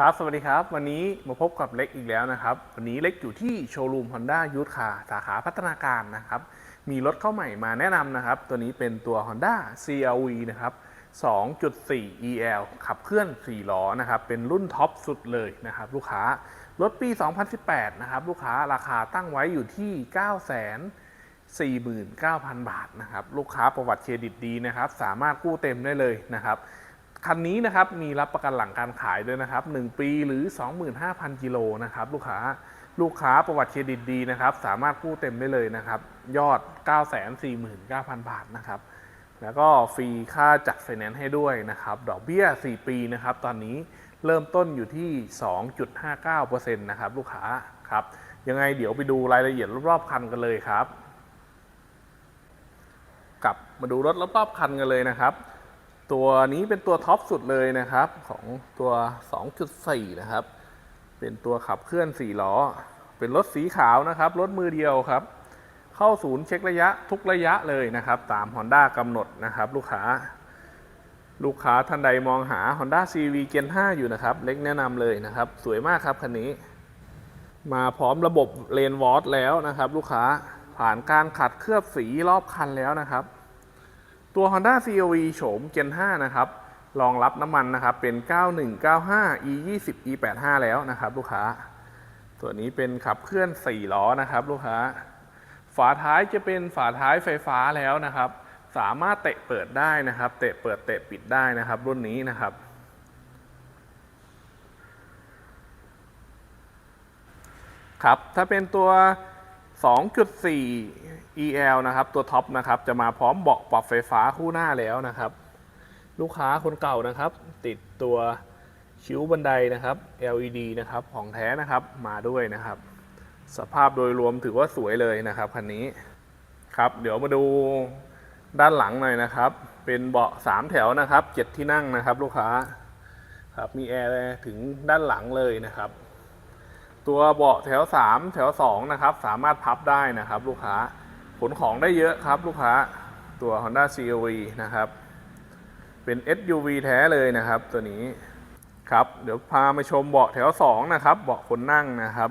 ครับ สวัสดีครับ วันนี้มาพบกับเล็กอีกแล้วนะครับ วันนี้เล็กอยู่ที่โชว์รูม Honda y o u t h Car สาขาพัฒนาการนะครับ มีรถเข้าใหม่มาแนะนำนะครับ ตัวนี้เป็นตัว Honda CRV นะครับ 2.4 EL ขับเคลื่อน 4 ล้อนะครับ เป็นรุ่นท็อปสุดเลยนะครับ ลูกค้า รถปี 2018 นะครับ ลูกค้าราคาตั้งไว้อยู่ที่9 49,000 บาทนะครับ ลูกค้าประวัติเครดิตดีนะครับ สามารถกู้เต็มได้เลยนะครับ คันนี้นะครับมีรับประกันหลังการขายด้วยนะครับ 1 ปีหรือ 25,000 กิโลนะครับลูกค้าลูกค้าประวัติเครดิตดีนะครับ สามารถกู้เต็มได้เลยนะครับ ยอด 949,000 บาทนะครับ แล้วก็ฟรีค่าจัดไฟแนนซ์ให้ด้วยนะครับ ดอกเบี้ย 4 ปีนะครับ ตอนนี้เริ่มต้นอยู่ที่ 2.59%นะครับลูกค้าครับ ยังไงเดี๋ยวไปดูรายละเอียดรอบๆคันกันเลยครับ กลับมาดูรถรอบๆคันกันเลยนะครับ ตัวนี้เป็นตัวท็อปสุดเลยนะครับของตัว 2.4 นะครับ เป็นตัวขับเคลื่อน 4 ล้อ เป็นรถสีขาวนะครับ รถมือเดียวครับ เข้าศูนย์เช็คระยะทุกระยะเลยนะครับ ตาม Honda กำหนดนะครับ ลูกค้า ลูกค้าท่านใดมองหา Honda CV Gen 5 อยู่นะครับ เล็กแนะนำเลยนะครับ สวยมากครับคันนี้ มาพร้อมระบบเลนวอร์แล้วนะครับ ลูกค้าผ่านการขัดเคลือบสีรอบคันแล้วนะครับ ตัว Honda CRV โฉม Gen 5 นะครับ รองรับน้ำมันนะครับ เป็น 9195 E20 E85 แล้วนะครับ ลูกค้า ตัวนี้เป็นขับเคลื่อน 4 ล้อนะครับ ลูกค้า ฝาท้ายจะเป็นฝาท้ายไฟฟ้าแล้วนะครับ สามารถเตะเปิดได้นะครับ เตะเปิดเตะปิดได้นะครับ รุ่นนี้นะครับครับ ถ้าเป็นตัว 2.4 EL นะครับ ตัวท็อปนะครับ จะมาพร้อมเบาะปรับไฟฟ้าคู่หน้าแล้วนะครับ ลูกค้าคนเก่านะครับ ติดตัวคิ้วบันไดนะครับ LED นะครับ ของแท้นะครับ มาด้วยนะครับ สภาพโดยรวมถือว่าสวยเลยนะครับคันนี้ ครับ เดี๋ยวมาดูด้านหลังหน่อยนะครับ เป็นเบาะ 3 แถวนะครับ 7 ที่นั่งนะครับ ลูกค้า ครับ มีแอร์ถึงด้านหลังเลยนะครับ ตัวเบาะแถว 3 แถว 2 นะครับ สามารถพับได้นะครับ ลูกค้าขนของได้เยอะครับ ลูกค้าตัว Honda CRV นะครับ เป็น SUV แท้เลยนะครับ ตัวนี้ครับเดี๋ยวพามาชมเบาะแถว 2 นะครับ เบาะคนนั่งนะครับ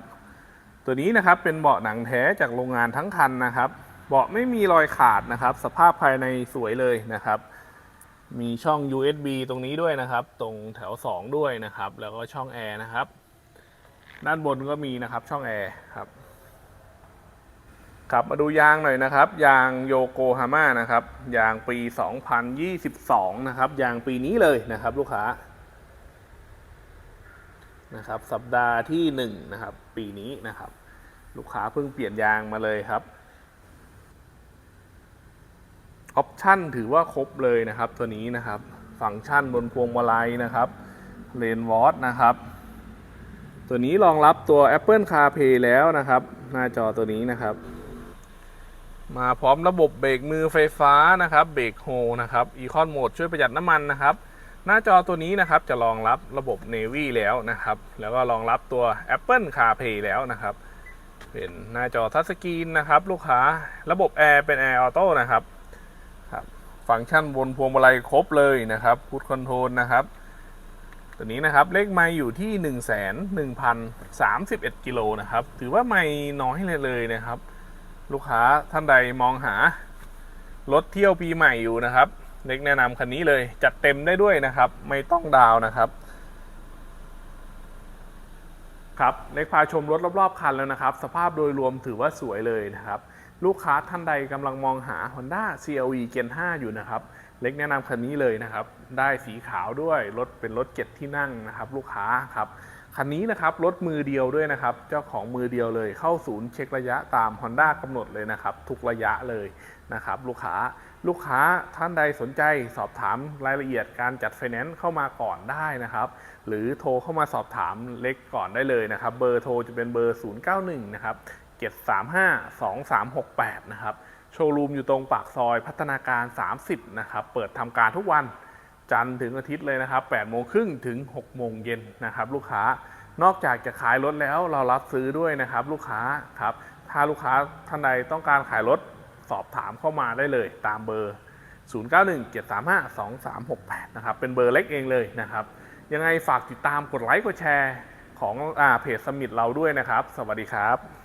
ตัวนี้นะครับเป็นเบาะหนังแท้จากโรงงานทั้งคันนะครับ เบาะไม่มีรอยขาดนะครับ สภาพภายในสวยเลยนะครับ มีช่อง USB ตรงนี้ด้วยนะครับ ตรงแถว 2 ด้วยนะครับ แล้วก็ช่องแอร์นะครับ ด้านบนก็มีนะครับช่องแอร์ครับครับมาดูยางหน่อยนะครับ ยางโยโกฮาม่านะครับ ยางปี 2022 นะครับ ยางปีนี้เลยนะครับ ลูกค้านะครับ สัปดาห์ที่1นะครับ ปีนี้นะครับ ลูกค้าเพิ่งเปลี่ยนยางมาเลยครับออปชั่นถือว่าครบเลยนะครับ ตัวนี้นะครับ ฟังก์ชันบนพวงมาลัยนะครับเลนวอตนะครับ ตัวนี้รองรับตัว Apple CarPlay แล้วนะครับ หน้าจอตัวนี้นะครับ มาพร้อมระบบเบรกมือไฟฟ้านะครับเบรกโฮนะครับอีคอนโหมดช่วยประหยัดน้ำมันนะครับหน้าจอตัวนี้นะครับจะรองรับระบบ Navy แล้วนะครับ แล้วก็รองรับตัว Apple CarPlay แล้วนะครับ เป็นหน้าจอทัชสกรีนนะครับ ลูกค้าระบบแอร์เป็นแอร์ออโต้นะครับครับ ฟังก์ชันบนพวงมาลัยครบเลยนะครับพุทคอนโทรลนะครับ ตัวนี้นะครับเลขไมล์อยู่ที่ 1 1 0 31 กิโลนะครับ ถือว่าไม่น้อยเลยเลยนะครับ ลูกค้าท่านใดมองหารถเที่ยวปีใหม่อยู่นะครับ เล็กแนะนำคันนี้เลยจัดเต็มได้ด้วยนะครับ ไม่ต้องดาวนะครับครับเล็กพาชมรถรอบๆคันแล้วนะครับ สภาพโดยรวมถือว่าสวยเลยนะครับ ลูกค้าท่านใดกำลังมองหา Honda CRV Gen 5 อยู่นะครับ เล็กแนะนำคันนี้เลยนะครับ ได้สีขาวด้วย รถเป็นรถเจ็ดที่นั่งนะครับ ลูกค้าครับ คันนี้นะครับรถมือเดียวด้วยนะครับ เจ้าของมือเดียวเลย เข้าศูนย์เช็คระยะตาม Honda กำหนดเลยนะครับ ทุกระยะเลยนะครับ ลูกค้า ลูกค้าท่านใดสนใจสอบถามรายละเอียดการจัดไฟแนนซ์เข้ามาก่อนได้นะครับ หรือโทรเข้ามาสอบถามเล็กก่อนได้เลยนะครับ เบอร์โทรจะเป็นเบอร์ 091 นะครับ 735 2368 นะครับ โชว์รูมอยู่ตรงปากซอยพัฒนาการ 30 นะครับ เปิดทำการทุกวันจันทร์ถึงอาทิตย์เลยนะครับ8โมงครึ่งถึง6โมงเย็นนะครับ ลูกค้านอกจากจะขายรถแล้วเรารับซื้อด้วยนะครับ ลูกค้าครับ ถ้าลูกค้าท่านใดต้องการขายรถสอบถามเข้ามาได้เลย ตามเบอร์ 0917352368 นะครับ เป็นเบอร์เล็กเองเลยนะครับ ยังไงฝากติดตามกดไลค์กดแชร์ของอเพจสมิธเราด้วยนะครับ สวัสดีครับ